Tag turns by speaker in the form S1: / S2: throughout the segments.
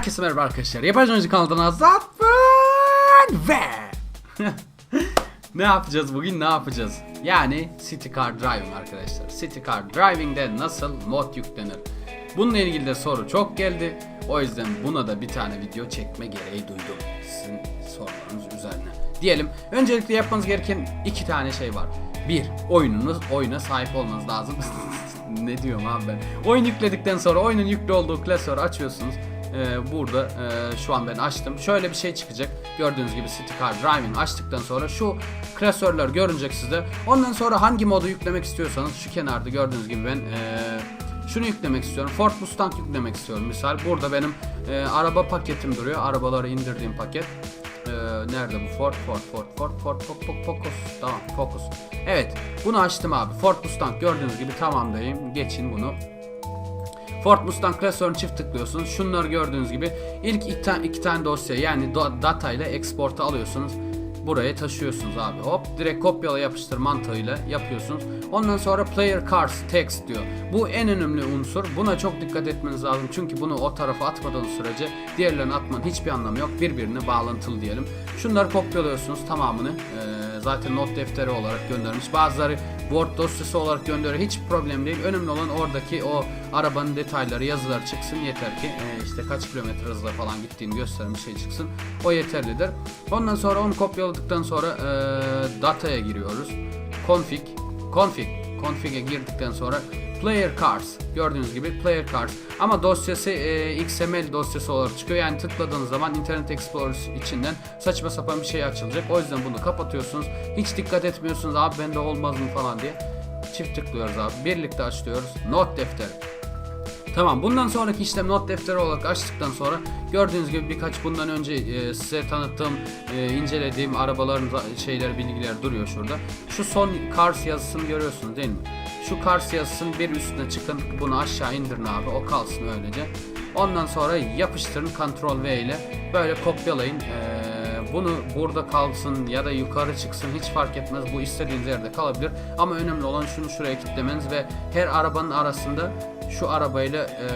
S1: Herkese merhaba arkadaşlar. Yapay Oyuncu kanalından Zafer ve ne yapacağız bugün ne yapacağız? Yani City Car Driving arkadaşlar. City Car Driving'de nasıl mod yüklenir? Bununla ilgili de soru çok geldi. O yüzden buna da bir tane video çekme gereği duydum. Sizin sorularınız üzerine. Diyelim öncelikle yapmanız gereken iki tane şey var. Bir, oyununuz oyuna sahip olmanız lazım. ne diyorum abi ben? Oyun yükledikten sonra oyunun yüklü olduğu klasörü açıyorsunuz. Ee, burada e, şu an ben açtım. Şöyle bir şey çıkacak. Gördüğünüz gibi City Car Driving açtıktan sonra şu klasörler görünecek sizde. Ondan sonra hangi modu yüklemek istiyorsanız şu kenarda gördüğünüz gibi ben e, şunu yüklemek istiyorum. Ford Mustang yüklemek istiyorum. Misal burada benim e, araba paketim duruyor. Arabaları indirdiğim paket. Ee, nerede bu? Ford, Ford, Ford, Ford, Ford, Ford, Focus. Tamam, Focus. Evet, bunu açtım abi. Ford Mustang gördüğünüz gibi tamamdayım. Geçin bunu. Ford Mustang klasörünü çift tıklıyorsunuz. Şunları gördüğünüz gibi ilk iki, tane, iki tane dosya yani data ile export'u alıyorsunuz. Buraya taşıyorsunuz abi. Hop direkt kopyala yapıştır mantığıyla yapıyorsunuz. Ondan sonra player cars text diyor. Bu en önemli unsur. Buna çok dikkat etmeniz lazım. Çünkü bunu o tarafa atmadığınız sürece diğerlerini atmanın hiçbir anlamı yok. Birbirine bağlantılı diyelim. Şunları kopyalıyorsunuz tamamını. Ee, zaten not defteri olarak göndermiş. Bazıları Word dosyası olarak gönderiyor. Hiç problem değil. Önemli olan oradaki o arabanın detayları, yazılar çıksın. Yeter ki e, işte kaç kilometre hızla falan gittiğini gösteren bir şey çıksın. O yeterlidir. Ondan sonra onu kopyaladıktan sonra e, dataya giriyoruz. Config, config, config'e girdikten sonra player cars gördüğünüz gibi player cars ama dosyası e, XML dosyası olarak çıkıyor. Yani tıkladığınız zaman Internet Explorer içinden saçma sapan bir şey açılacak. O yüzden bunu kapatıyorsunuz. Hiç dikkat etmiyorsunuz. Abi bende olmaz mı falan diye. Çift tıklıyoruz abi. Birlikte açıyoruz not defteri. Tamam. Bundan sonraki işlem not defteri olarak açtıktan sonra gördüğünüz gibi birkaç bundan önce e, size tanıttığım, e, incelediğim arabaların şeyler, bilgiler duruyor şurada. Şu son Cars yazısını görüyorsunuz değil mi? Şu Cars yazısının bir üstüne çıkın, bunu aşağı indirin abi, o kalsın öylece. Ondan sonra yapıştırın Ctrl V ile böyle kopyalayın. E, bunu burada kalsın ya da yukarı çıksın hiç fark etmez. Bu istediğiniz yerde kalabilir. Ama önemli olan şunu şuraya kilitlemeniz ve her arabanın arasında şu arabayla e,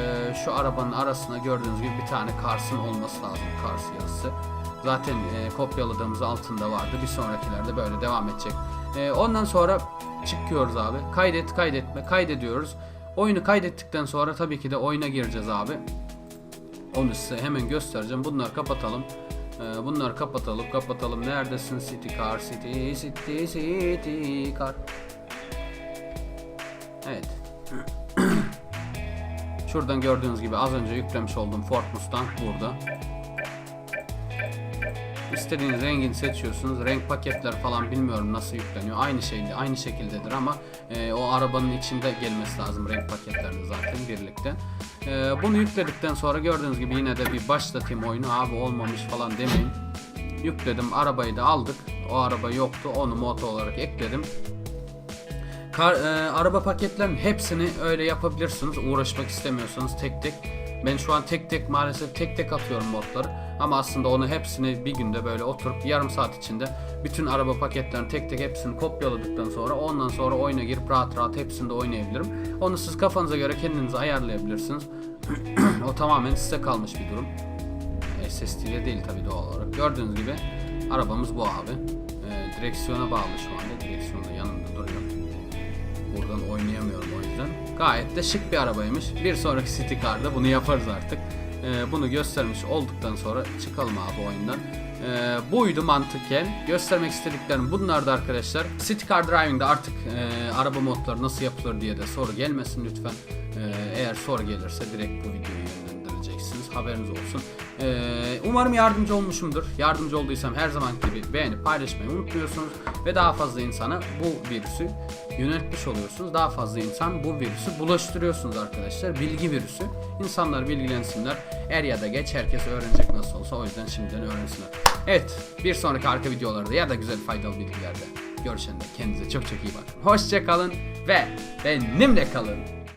S1: şu arabanın arasına gördüğünüz gibi bir tane Cars'ın olması lazım. Cars yazısı. Zaten e, kopyaladığımız altında vardı. Bir sonrakilerde böyle devam edecek. E, ondan sonra çıkıyoruz abi. Kaydet, kaydetme, kaydediyoruz. Oyunu kaydettikten sonra tabii ki de oyuna gireceğiz abi. Onu size hemen göstereceğim. Bunları kapatalım. Ee, bunları kapatalım, kapatalım. Neredesin City Car, City, City, City Car. Evet. Şuradan gördüğünüz gibi az önce yüklemiş olduğum Ford Mustang burada. İstediğiniz rengini seçiyorsunuz. Renk paketler falan bilmiyorum nasıl yükleniyor. Aynı şeyde, aynı şekildedir ama e, o arabanın içinde gelmesi lazım renk paketlerini zaten birlikte. E, bunu yükledikten sonra gördüğünüz gibi yine de bir başlatayım oyunu. Abi olmamış falan demeyin. Yükledim, arabayı da aldık. O araba yoktu. Onu moto olarak ekledim. Kar, e, araba paketlerinin hepsini öyle yapabilirsiniz. Uğraşmak istemiyorsanız tek tek. Ben şu an tek tek maalesef tek tek atıyorum modları. Ama aslında onu hepsini bir günde böyle oturup yarım saat içinde bütün araba paketlerini tek tek hepsini kopyaladıktan sonra ondan sonra oyuna girip rahat rahat hepsinde oynayabilirim. Onu siz kafanıza göre kendinize ayarlayabilirsiniz. o tamamen size kalmış bir durum. SSD ile değil tabi doğal olarak. Gördüğünüz gibi arabamız bu abi. E, direksiyona bağlı şu anda. Direksiyon da yanında duruyor. Buradan oynayamıyorum o yüzden. Gayet de şık bir arabaymış. Bir sonraki City Car'da bunu yaparız artık. Ee, bunu göstermiş olduktan sonra çıkalım abi oyundan. Ee, buydu mantıken. Göstermek istediklerim bunlardı arkadaşlar. City Car Driving'de artık e, araba modları nasıl yapılır diye de soru gelmesin lütfen. Ee, eğer soru gelirse direkt bu videoyu. Haberiniz olsun. Ee, umarım yardımcı olmuşumdur. Yardımcı olduysam her zaman gibi beğenip paylaşmayı unutmuyorsunuz. Ve daha fazla insana bu virüsü yöneltmiş oluyorsunuz. Daha fazla insan bu virüsü bulaştırıyorsunuz arkadaşlar. Bilgi virüsü. İnsanlar bilgilensinler. Er ya da geç herkes öğrenecek nasıl olsa. O yüzden şimdiden öğrensinler. Evet. Bir sonraki arka videolarda ya da güzel faydalı bilgilerde görüşene dek kendinize çok çok iyi bakın. Hoşça kalın ve benimle kalın.